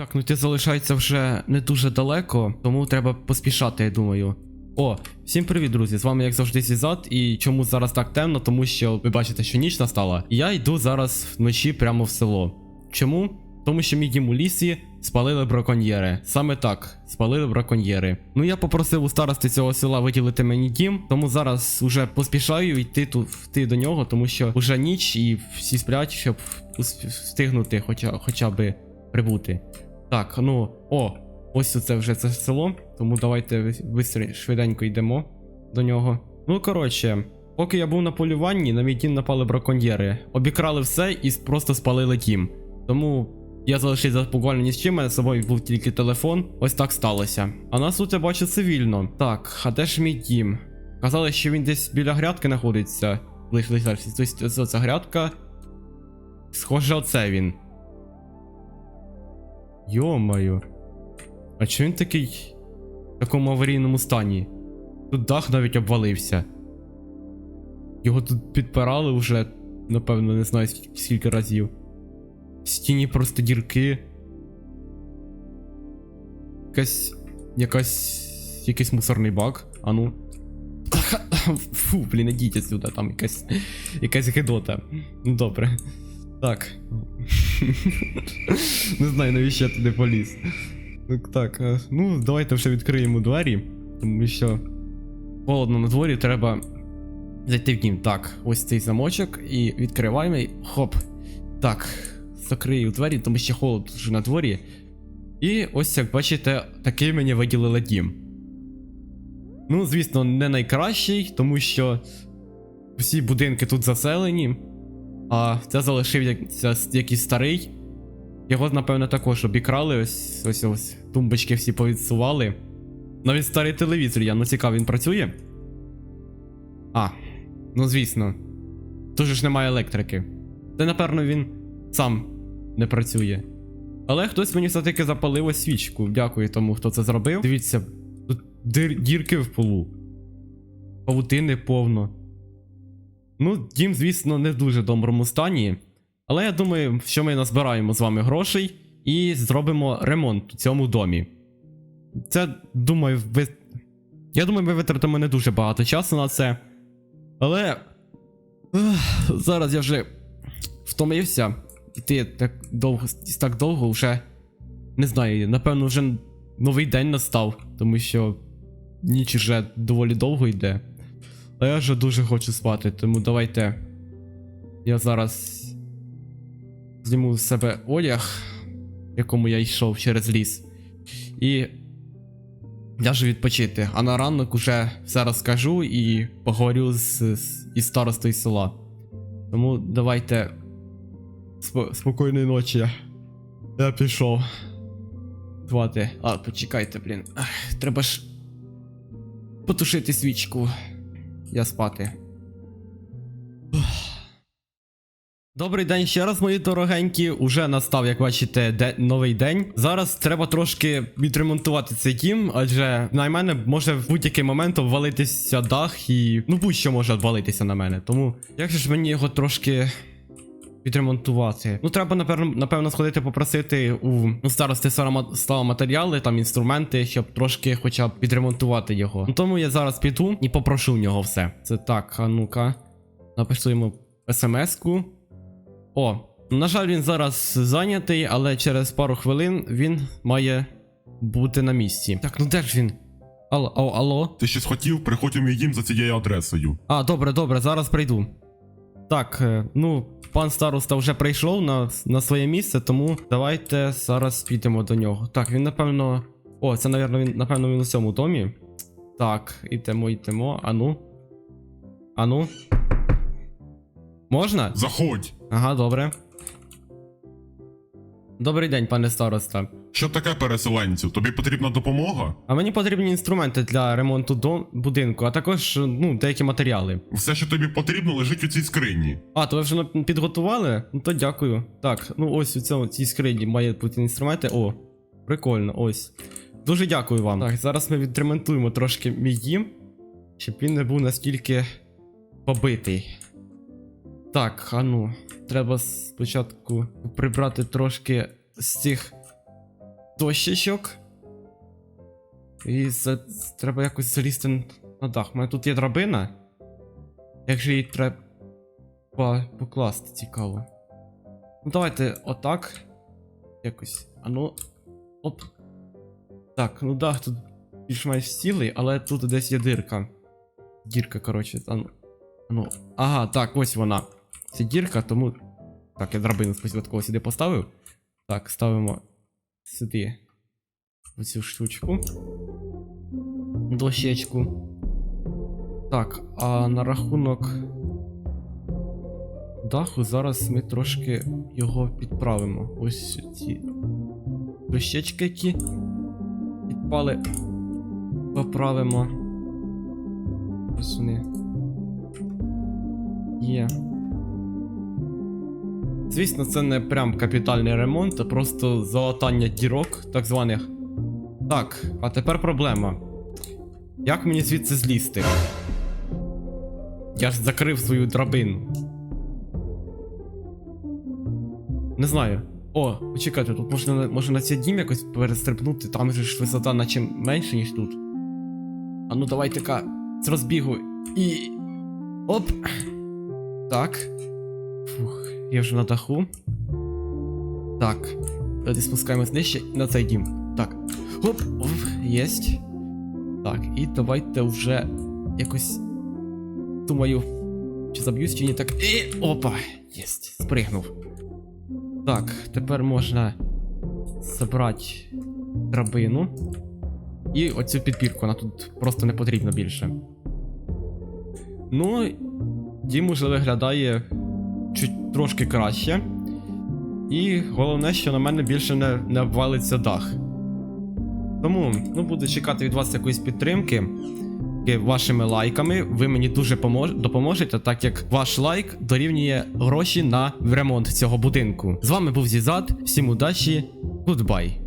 Так, ну ти залишається вже не дуже далеко, тому треба поспішати, я думаю. О, всім привіт, друзі! З вами як завжди Сізат. І чому зараз так темно? Тому що ви бачите, що ніч настала. Я йду зараз вночі прямо в село. Чому? Тому що мій дім у лісі спалили браконьєри. Саме так, спалили браконьєри. Ну я попросив у старости цього села виділити мені дім, тому зараз уже поспішаю йти тут йти до нього, тому що вже ніч і всі сплять, щоб встигнути хоча, хоча би прибути. Так, ну, о, ось це вже це село, тому давайте швиденько йдемо до нього. Ну, коротше, поки я був на полюванні, на мій дім напали браконьєри. Обікрали все і просто спалили дім. Тому я залишився буквально ні з чим, з собою був тільки телефон. Ось так сталося. А нас тут я бачу цивільно. Так, а де ж мій дім? Казали, що він десь біля грядки знаходиться. Лиш лиш лиш. Оця грядка. Схоже, оце він. Йо-моє. А чому він такий в такому аварійному стані? Тут дах навіть обвалився. Його тут підпирали вже, напевно, не знаю скільки, разів. В стіні просто дірки. Якась. Якась. Якийсь мусорний бак. А ну. Фу, блін, ідіть сюди, там якась. Якась гидота. Ну добре. Так. Не знаю, навіщо я туди поліз. Так, е, ну давайте вже відкриємо двері, тому що холодно на дворі, треба зайти в дім. Так, ось цей замочок і відкриваємо. і Хоп. Так, закрию двері, тому що холод вже на дворі. І ось як бачите, такий мені виділили дім. Ну, звісно, не найкращий, тому що всі будинки тут заселені. А це залишився якийсь старий. Його, напевно, також обікрали. Ось ось ось тумбочки всі повідсували. Навіть старий телевізор є, ну цікаво, він працює. А, ну звісно. Тут ж немає електрики. Та напевно він сам не працює. Але хтось мені все-таки запалив ось свічку. Дякую тому, хто це зробив. Дивіться, тут дир- дірки в полу. Павутини повно. Ну, дім, звісно, не в дуже доброму стані. Але я думаю, що ми назбираємо з вами грошей і зробимо ремонт у цьому домі. Це, думаю, ви. Я думаю, ми витратимо не дуже багато часу на це. Але. ех, зараз я вже втомився. Іти так довго, так довго вже. Не знаю, напевно, вже новий день настав, тому що ніч вже доволі довго йде. А я вже дуже хочу спати, тому давайте. Я зараз зніму з себе одяг, в якому я йшов через ліс. І ляжу відпочити. А на ранок уже все розкажу і поговорю з, з із старостою села. Тому давайте. Спо, спокійної ночі. Я пішов. Звати. А, почекайте, блін. Ах, треба ж потушити свічку. Я спати. Добрий день ще раз, мої дорогенькі. Уже настав, як бачите, де... новий день. Зараз треба трошки відремонтувати цей дім, адже на мене може в будь-який момент обвалитися дах і. Ну будь-що може обвалитися на мене. Тому як же ж мені його трошки. Відремонтувати. Ну, треба, напевно, напевно, сходити попросити у ну, старости стало матеріали, там інструменти, щоб трошки хоча б відремонтувати його. Ну, тому я зараз піду і попрошу в нього все. Це так, а ну-ка. Напишу йому смс-ку. О, на жаль, він зараз зайнятий, але через пару хвилин він має бути на місці. Так, ну де ж він? Алло, алло. Ти щось хотів, приходь у мій дім за цією адресою. А, добре, добре, зараз прийду. Так, е, ну, пан староста вже прийшов на, на своє місце, тому давайте зараз підемо до нього. Так, він напевно. О, це, напевно, він, напевно, він у цьому домі. Так, ідемо, йдемо. Ану. Ану. Можна? Заходь! Ага, добре. Добрий день, пане староста. Що таке переселенцю? Тобі потрібна допомога? А мені потрібні інструменти для ремонту дом, будинку, а також ну, деякі матеріали. Все, що тобі потрібно, лежить у цій скрині. А, то ви вже підготували? Ну то дякую. Так, ну ось у цьому цій скрині має бути інструменти. О, прикольно, ось. Дуже дякую вам. Так, зараз ми відремонтуємо трошки мій дім, щоб він не був настільки побитий. Так, а ну, треба спочатку прибрати трошки з цих дощечок. І за... треба якось залізти на дах. У мене тут є драбина. Як же її треба покласти, цікаво. Ну, давайте отак. Якось. А ну. Оп. Так, ну дах тут більш-менш цілий, але тут десь є дирка. Дірка, коротше, там. Ну. Ага, так, ось вона. Це дірка, тому. Так, я драбину спочатку сюди поставив. Так, ставимо сюди оцю штучку. Дощечку. Так, а на рахунок даху зараз ми трошки його підправимо. Ось ці дощечки, які підпали. Поправимо. Ось вони. Є. Звісно, це не прям капітальний ремонт, а просто залатання дірок, так званих. Так, а тепер проблема. Як мені звідси злізти? Я ж закрив свою драбину. Не знаю. О, почекайте, тут можна, на- може на цей дім якось перестрибнути, там же ж висота наче менше, ніж тут. А ну давайте-ка з розбігу. І. Оп! Так. Фух, я вже на даху. Так. Тоді спускаємось нижче на цей дім. Так. Оп, єсть. Так, і давайте вже якось. Думаю, чи заб'юсь, чи ні так. І опа! Єсть, спригнув. Так, тепер можна забрати драбину. І оцю підпірку, вона тут просто не потрібна більше. Ну, дім уже виглядає чуть трошки краще. І головне, що на мене більше не, не обвалиться дах. Тому ну, буду чекати від вас якоїсь підтримки. Вашими лайками ви мені дуже помож... допоможете, так як ваш лайк дорівнює гроші на ремонт цього будинку. З вами був Зізат, всім удачі, гудбай.